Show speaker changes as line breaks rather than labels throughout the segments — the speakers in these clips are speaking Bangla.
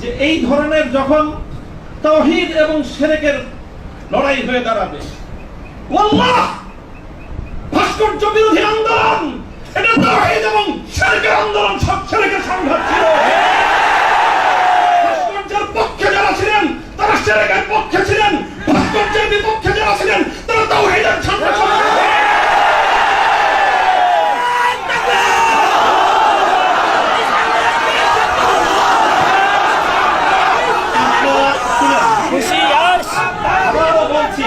যে এই ধরনের যখন তহিদ এবং সেরেকের লড়াই হয়ে দাঁড়াবে ভাস্কর্য বিরোধী আন্দোলন! এটা তহিদ এবং সেরেকের আন্দোলন সব শিরকের সংঘাত ছিল ভাস্কর্যের পক্ষে যারা ছিলেন তারা শিরকের পক্ষে ছিলেন ভাস্কর্যের বিপক্ষে যারা ছিলেন তারা তাওহীদের সামনে আবারও বলছি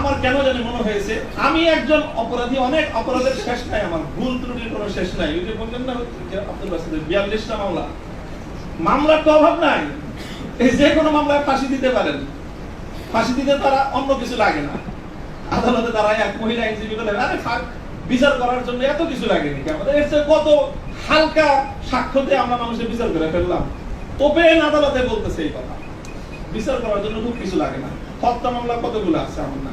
আমার কেন জানি মনে হয়েছে, আমি একজন অপরাধী, অনেক অপরাধের শেষ নাই আমার, ভুল ত্রুটির কোনো শেষ নাই। ওই যে বললেন না আব্দুল বাসিদের বিয়াল্লিশটা মামলা। মামলার তো অভাব নাই। এই যে কোনো মামলায় ফাঁসি দিতে পারেন। ফাঁসি দিতে তারা অন্য কিছু লাগে না। আদালতে তারা এক মহিলা আইনজীবী বলে, আরে বিচার করার জন্য এত কিছু লাগেনি আমাদের এর চেয়ে কত হালকা সাক্ষ্য দিয়ে আমরা মানুষের বিচার করে ফেললাম। ওপেন আদালতে বলতেছে এই কথা। বিচার করার জন্য খুব কিছু লাগে না। হত্যা মামলা কতগুলো আছে আমার না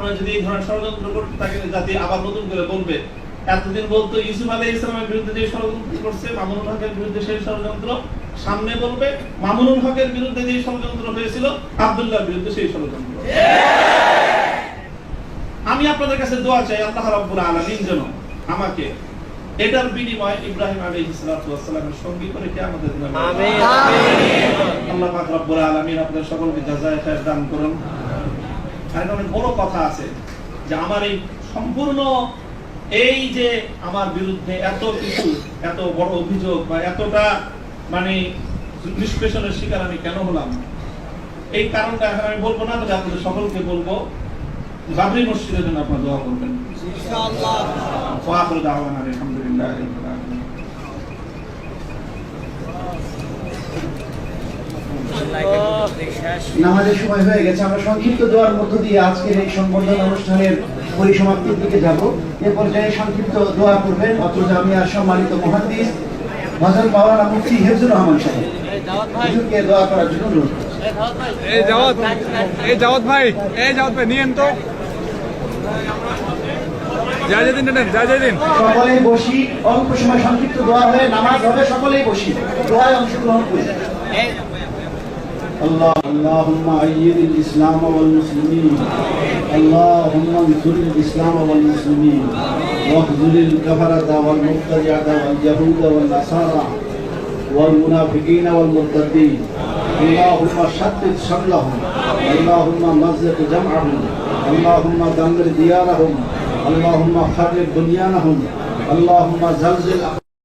আপনারা যদি এই ধরনের ষড়যন্ত্র করতে থাকেন জাতি আবার নতুন করে বলবে। এতদিন বলতো ইউসুফ আলী ইসলামের বিরুদ্ধে যে ষড়যন্ত্র করছে মামুনুল হকের বিরুদ্ধে সেই ষড়যন্ত্র। সামনে বলবে মামুনুল হকের বিরুদ্ধে যে ষড়যন্ত্র হয়েছিল আব্দুল্লাহর বিরুদ্ধে সেই ষড়যন্ত্র। আমি আপনাদের কাছে দোয়া চাই আল্লাহ রাব্বুল আলামিন যেন আমাকে এটার বিনিময়ে ইব্রাহিম আলাইহিস সালাতু ওয়াস সালামের সঙ্গী করে কিয়ামতের দিনে
আমিন।
আল্লাহ পাক রব্বুল আলামিন আপনাদের সকলকে জাযায়ে খায়ের দান করুন। আর এটা অনেক বড় কথা আছে যে আমার এই সম্পূর্ণ এই যে আমার বিরুদ্ধে এত কিছু এত বড় অভিযোগ বা এতটা মানে নিষ্পেষণের শিকার আমি কেন হলাম? এই কারণটা এখন আমি বলব না তবে আপনাদের সকলকে বলব বাবরি মসজিদের জন্য আপনারা দোয়া করবেন। আলহামদুলিল্লাহ রাব্বিল আলামিন
নামাজের সময় হয়ে গেছে আমরা সংক্ষিপ্ত দোয়ার মধ্য দিয়ে আজকের এই সংবর্ধনা অনুষ্ঠানের পরিসমাপ্তির দিকে যাব। এ পর্যায়ে সংক্ষিপ্ত দোয়া করবেন অত্র জামিয়ার সম্মানিত মহাদিস হজরত মাওলানা মুফতি হেফজুর রহমান সাহেব। হুজুরকে দোয়া করার জন্য অনুরোধ
এই জাওয়াত এই জাওয়াত ভাই। এই জাওয়াত ভাই। নিয়েন তো। যা যা দিন নেন যা যা দিন।
সকলেই বসি অল্প সময় সংক্ষিপ্ত দোয়া হয়ে নামাজ হবে সকলেই বসি। দোয়ায় অংশগ্রহণ করি। الله اللهم أيد الإسلام والمسلمين. اللهم انصر الإسلام والمسلمين. واخذل الكفرة والمبتدعة واليهود والنصارى والمنافقين والمرتدين. اللهم شتت شملهم. اللهم مزق جمعهم. اللهم دمر ديارهم. اللهم خرب بنيانهم. اللهم زلزل